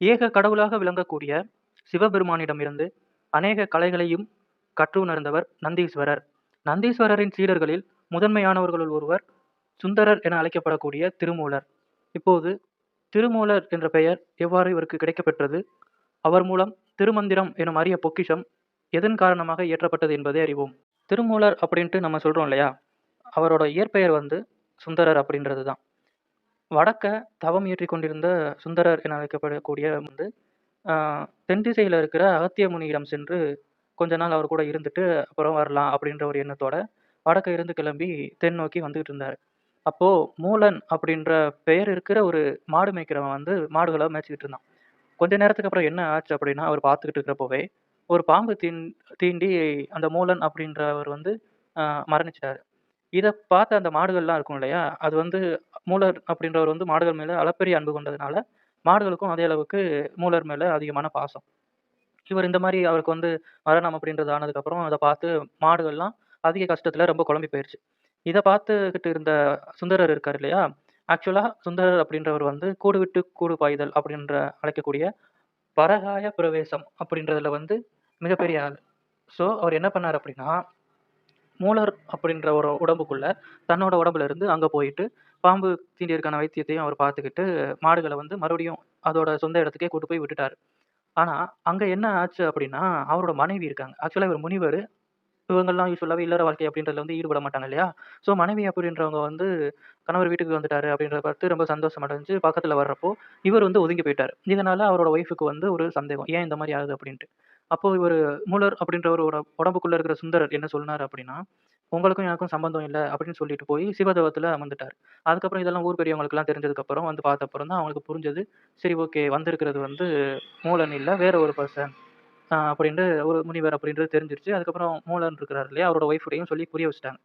ஏக கடவுளாக விளங்கக்கூடிய சிவபெருமானிடமிருந்து அநேக கலைகளையும் கற்றுணர்ந்தவர் நந்தீஸ்வரர். நந்தீஸ்வரரின் சீடர்களில் முதன்மையானவர்களுள் ஒருவர் சுந்தரர் என அழைக்கப்படக்கூடிய திருமூலர். இப்போது திருமூலர் என்ற பெயர் எவ்வாறு இவருக்கு கிடைக்கப்பெற்றது? அவர் மூலம் திருமந்திரம் எனும் அரிய பொக்கிஷம் எதன் காரணமாக இயற்றப்பட்டது என்பதை அறிவோம். திருமூலர் அப்படின்ட்டு நம்ம சொல்கிறோம் இல்லையா? அவரோட இயற்பெயர் வந்து சுந்தரர் அப்படின்றது தான் வடக்க தவம் ஏற்றி கொண்டிருந்த சுந்தரர் என அழைக்கப்படக்கூடிய வந்து தென் திசையில் இருக்கிற அகத்திய முனியிடம் சென்று கொஞ்ச நாள் அவர் கூட இருந்துட்டு அப்புறம் வரலாம் அப்படின்ற ஒரு எண்ணத்தோட வடக்க இருந்து கிளம்பி தென் நோக்கி வந்துகிட்டு இருந்தார். அப்போது மூலன் அப்படின்ற பெயர் இருக்கிற ஒரு மாடு மேய்க்கிறவன் வந்து மாடுகளை மேய்ச்சிக்கிட்டு இருந்தான். கொஞ்ச நேரத்துக்கு அப்புறம் என்ன ஆச்சு அப்படின்னா அவர் பார்த்துக்கிட்டு இருக்கிறப்போவே ஒரு பாம்பு தீன் தீண்டி அந்த மூலன் அப்படின்றவர் வந்து மரணிச்சிட்டாரு. இதை பார்த்த அந்த மாடுகள்லாம் இருக்கும் இல்லையா அது வந்து மூலர் அப்படின்றவர் வந்து மாடுகள் மேலே அளப்பரிய அன்பு கொண்டதுனால மாடுகளுக்கும் அதே அளவுக்கு மூலர் மேலே அதிகமான பாசம். இவர் இந்த மாதிரி அவருக்கு வந்து மரணம் அப்படின்றது ஆனதுக்கப்புறம் அதை பார்த்து மாடுகள்லாம் அதிக கஷ்டத்தில் ரொம்ப குழம்பி போயிடுச்சு இதை பார்த்துக்கிட்டு இருந்த சுந்தரர் இருக்கார் இல்லையா? ஆக்சுவலாக சுந்தரர் அப்படின்றவர் வந்து கூடு விட்டு கூடு பாய்தல் அப்படின்ற அழைக்கக்கூடிய பரகாய பிரவேசம் அப்படின்றதுல வந்து மிகப்பெரிய ஆள். ஸோ அவர் என்ன பண்ணார் அப்படின்னா மூலர் அப்படின்ற ஒரு உடம்புக்குள்ள தன்னோட உடம்புல இருந்து அங்கே போயிட்டு பாம்பு தீண்டியருக்கான வைத்தியத்தையும் அவர் பார்த்துக்கிட்டு மாடுகளை வந்து மறுபடியும் அதோட சொந்த இடத்துக்கே கூட்டு போய் விட்டுட்டாரு. ஆனால் அங்கே என்ன ஆச்சு அப்படின்னா அவரோட மனைவி இருக்காங்க. ஆக்சுவலாக இவர் முனிவர். இவங்கெல்லாம் யூஸ்வலாகவே இல்லற வாழ்க்கை அப்படின்றதுல வந்து ஈடுபட மாட்டாங்க இல்லையா? ஸோ மனைவி அப்படின்றவங்க வந்து கணவர் வீட்டுக்கு வந்துட்டாரு அப்படின்றத பார்த்து ரொம்ப சந்தோஷம் அடைஞ்சு பக்கத்தில் வர்றப்போ இவர் வந்து ஒதுங்கி போயிட்டார். இதனால அவரோட ஒய்ஃபுக்கு வந்து ஒரு சந்தேகம். ஏன் இந்த மாதிரி ஆகுது? அப்படின்ட்டு. அப்போ இவர் மூலர் அப்படின்றவரோட உடம்புக்குள்ள இருக்கிற சுந்தரர் என்ன சொன்னார் அப்படின்னா உங்களுக்கும் எனக்கும் சம்பந்தம் இல்லை அப்படின்னு சொல்லிட்டு போய் சிவதவத்துல அமர்ந்துட்டார். அதுக்கப்புறம் இதெல்லாம் ஊர் பெரியவங்களுக்குலாம் தெரிஞ்சதுக்கப்புறம் வந்து பார்த்த அப்புறம் தான் அவங்களுக்கு புரிஞ்சது. சரி ஓகே வந்திருக்கிறது வந்து மூலன் இல்லை வேற ஒரு பர்சன் அப்படின்ட்டு ஒரு முனிவர் அப்படின்றது தெரிஞ்சிருச்சு. அதுக்கப்புறம் மூலன் இருக்கிறார் இல்லையா அவரோட ஒய்ஃபுடையும் சொல்லி புரிய வச்சுட்டாங்க.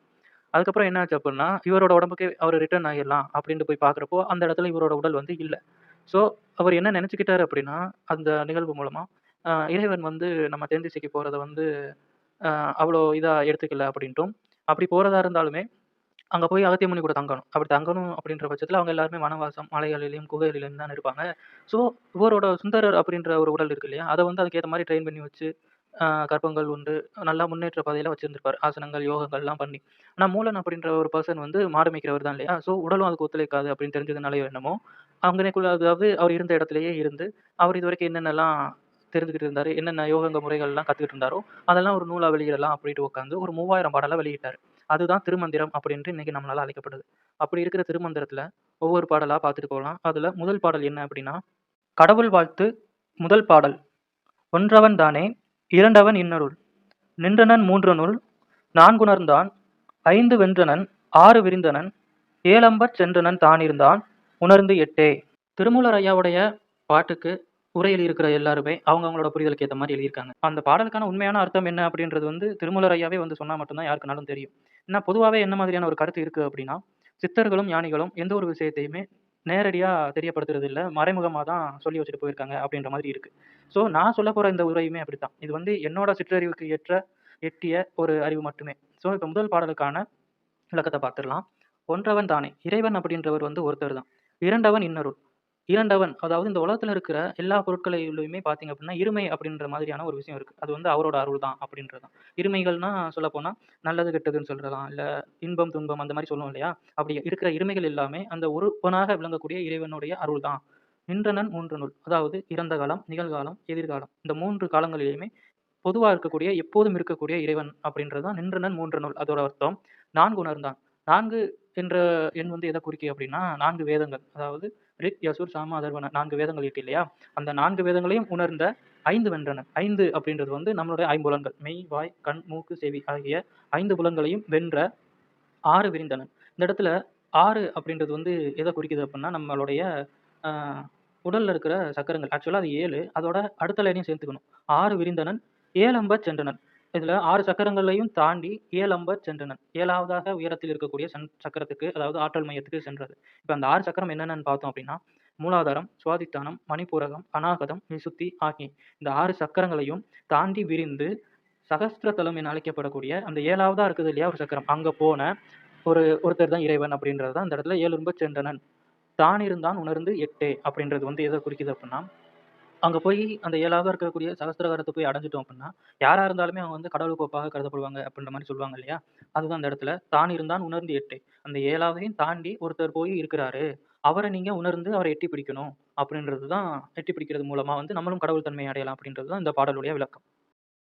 அதுக்கப்புறம் என்ன ஆச்சு அப்படின்னா இவரோட உடம்புக்கு அவர் ரிட்டர்ன் ஆகிடலாம் அப்படின்ட்டு போய் பார்க்குறப்போ அந்த இடத்துல இவரோட உடல் வந்து இல்லை. ஸோ அவர் என்ன நினச்சிக்கிட்டாரு அப்படின்னா அந்த நிகழ்வு மூலமாக இறைவன் வந்து நம்ம தென் திசைக்கு போகிறத வந்து அவ்வளோ இதாக எடுத்துக்கல அப்படின்ட்டும் அப்படி போகிறதா இருந்தாலுமே அங்கே போய் அகத்தியமுனி கூட தங்கணும். அப்படி தங்கணும் அப்படின்ற பட்சத்தில் அவங்க எல்லாருமே வனவாசம் மலைகளிலையும் குகைகளிலும் தான் இருப்பாங்க. ஸோ இவரோட சுந்தரர் அப்படின்ற ஒரு உடல் இருக்கு இல்லையா? அதை வந்து அதுக்கேற்ற மாதிரி ட்ரெயின் பண்ணி வச்சு கற்பங்கள் உண்டு. நல்லா முன்னேற்ற பாதையில வச்சிருந்திருப்பார். ஆசனங்கள் யோகங்கள்லாம் பண்ணி. ஆனால் மூலன் அப்படின்ற ஒரு பர்சன் வந்து மாடு மேய்க்கிறவர் தான் இல்லையா? ஸோ உடலும் அதுக்கு ஒத்துழைக்காது அப்படின்னு தெரிஞ்சதுனால என்னமோ அங்கனக்குள்ள அதாவது அவர் இருந்த இடத்துலயே இருந்து அவர் இது வரைக்கும் என்னென்னலாம் தெரிஞ்சுக்கிட்டு இருந்தார். என்னென்ன யோகங்க முறைகள்லாம் கற்றுக்கிட்டு இருந்தாரோ அதெல்லாம் ஒரு நூலாக வெளியிடலாம் அப்படின்ட்டு உட்காந்து ஒரு மூவாயிரம் பாடலாக வெளியிட்டார். அதுதான் திருமந்திரம் அப்படின்ட்டு இன்னைக்கு நம்மளால் அழைக்கப்படுது. அப்படி இருக்கிற திருமந்திரத்தில் ஒவ்வொரு பாடலாக பார்த்துட்டு போகலாம். அதில் முதல் பாடல் என்ன அப்படின்னா கடவுள் வாழ்த்து முதல் பாடல். ஒன்றவன் தானே இரண்டவன் இன்னருள். நின்றனன் மூன்றனுள். நான்குணர்ந்தான். ஐந்து வென்றனன் ஆறு விரிந்தனன். ஏழம்பர் சென்றனன் தானிருந்தான். உணர்ந்து எட்டே. திருமூலர் ஐயாவுடைய பாட்டுக்கு உரையில் இருக்கிற எல்லாருமே அவங்க அவங்களோட புரிதலுக்கு ஏற்ற மாதிரி எழுதியிருக்காங்க. அந்த பாடலுக்கான உண்மையான அர்த்தம் என்ன அப்படின்றது வந்து திருமலர் ஐயாவே வந்து சொன்னால் மட்டும்தான் யாருக்குனாலும் தெரியும். ஏன்னா பொதுவாகவே என்ன மாதிரியான ஒரு கருத்து இருக்குது அப்படின்னா சித்தர்களும் ஞானிகளும் எந்த ஒரு விஷயத்தையுமே நேரடியாக தெரியப்படுத்துறது இல்லை மறைமுகமாக தான் சொல்லி வச்சுட்டு போயிருக்காங்க அப்படின்ற மாதிரி இருக்குது ஸோ நான் சொல்ல போகிற இந்த உரையுமே அப்படித்தான். இது வந்து என்னோட சிற்றறிவுக்கு ஏற்ற எட்டிய ஒரு அறிவு மட்டுமே. ஸோ இப்போ முதல் பாடலுக்கான விளக்கத்தை பார்த்துடலாம். ஒன்றவன் தானே இறைவன் அப்படின்றவர் வந்து ஒருத்தர் தான். இரண்டவன் இன்னொரு இரண்டவன் அதாவது இந்த உலகத்துல இருக்கிற எல்லா பொருட்களிலுமே பார்த்தீங்க அப்படின்னா இருமை அப்படின்ற மாதிரியான ஒரு விஷயம் இருக்கு. அது வந்து அவரோட அருள் தான் அப்படின்றது தான் இருமைகள்னா சொல்ல போனா நல்லது கெட்டதுன்னு சொல்றலாம் இல்ல இன்பம் துன்பம் அந்த மாதிரி சொல்லுவோம் இல்லையா? அப்படி இருக்கிற இருமைகள் எல்லாமே அந்த ஒருவனாக விளங்கக்கூடிய இறைவனுடைய அருள் தான் நின்றனன் மூன்று நூல் அதாவது இறந்த காலம் நிகழ்காலம் எதிர்காலம் இந்த மூன்று காலங்களிலேயுமே பொதுவாக இருக்கக்கூடிய எப்போதும் இருக்கக்கூடிய இறைவன் அப்படின்றது தான் நின்றனன் மூன்று நூல் அதோட அர்த்தம் நான்கு உணர்ந்தான். நான்கு என்ற எண் வந்து எதை குறிக்கு அப்படின்னா நான்கு வேதங்கள். அதாவது ரிக் யசுர் சாம அதர்வன நான்கு வேதங்கள் இருக்கு இல்லையா அந்த நான்கு வேதங்களையும் உணர்ந்த ஐந்து வென்றனன் ஐந்து அப்படின்றது வந்து நம்மளுடைய ஐம்புலன்கள். மெய் வாய் கண் மூக்கு செவி ஆகிய ஐந்து புலன்களையும் வென்ற ஆறு விரிந்தனன் இந்த இடத்துல ஆறு அப்படின்றது வந்து எதை குறிக்குது அப்படின்னா நம்மளுடைய உடலில் இருக்கிற சக்கரங்கள். ஆக்சுவலாக அது ஏழு. அதோட அடுத்த லைனையும் சேர்த்துக்கணும். ஆறு விரிந்தனன் ஏழம்ப சென்றனன். இதுல ஆறு சக்கரங்களையும் தாண்டி ஏழம்பர் சென்றனன். ஏழாவதாக உயரத்தில் இருக்கக்கூடிய சன் சக்கரத்துக்கு அதாவது ஆற்றல் மையத்துக்கு சென்றது. இப்போ அந்த ஆறு சக்கரம் என்னென்னு பார்த்தோம் அப்படின்னா மூலாதாரம் சுவாதித்தானம் மணிப்பூரகம் அநாகதம் விசுத்தி ஆகி இந்த ஆறு சக்கரங்களையும் தாண்டி விரிந்து சகஸ்திரதலம் என அழைக்கப்படக்கூடிய அந்த ஏழாவதா இருக்குது இல்லையா ஒரு சக்கரம் அங்கே போன ஒரு ஒருத்தர் தான் இறைவன் அப்படின்றது தான் அந்த இடத்துல ஏழும்ப சென்றனன். தான் இருந்தான் உணர்ந்து எட்டே அப்படின்றது வந்து எதை குறிக்குது அப்படின்னா அங்கே போய் அந்த 7வது இருக்கக்கூடிய சகஸ்திரகாரத்தை போய் அடைஞ்சிட்டோம் அப்படின்னா, யாராக இருந்தாலுமே அவங்க வந்து கடவுளுக்கு ஒப்பாக கருதப்படுவாங்க அப்படின்ற மாதிரி சொல்லுவாங்க இல்லையா? அதுதான் அந்த இடத்துல தான் இருந்தான் உணர்ந்து எட்டு. அந்த ஏழாவதையும் தாண்டி ஒருத்தர் போய் இருக்கிறாரு. அவரை நீங்கள் உணர்ந்து அவரை எட்டி பிடிக்கணும் அப்படின்றது தான் எட்டி பிடிக்கிறது மூலமாக வந்து நம்மளும் கடவுள் தன்மையை அடையலாம் அப்படின்றது தான் இந்த பாடலுடைய விளக்கம்.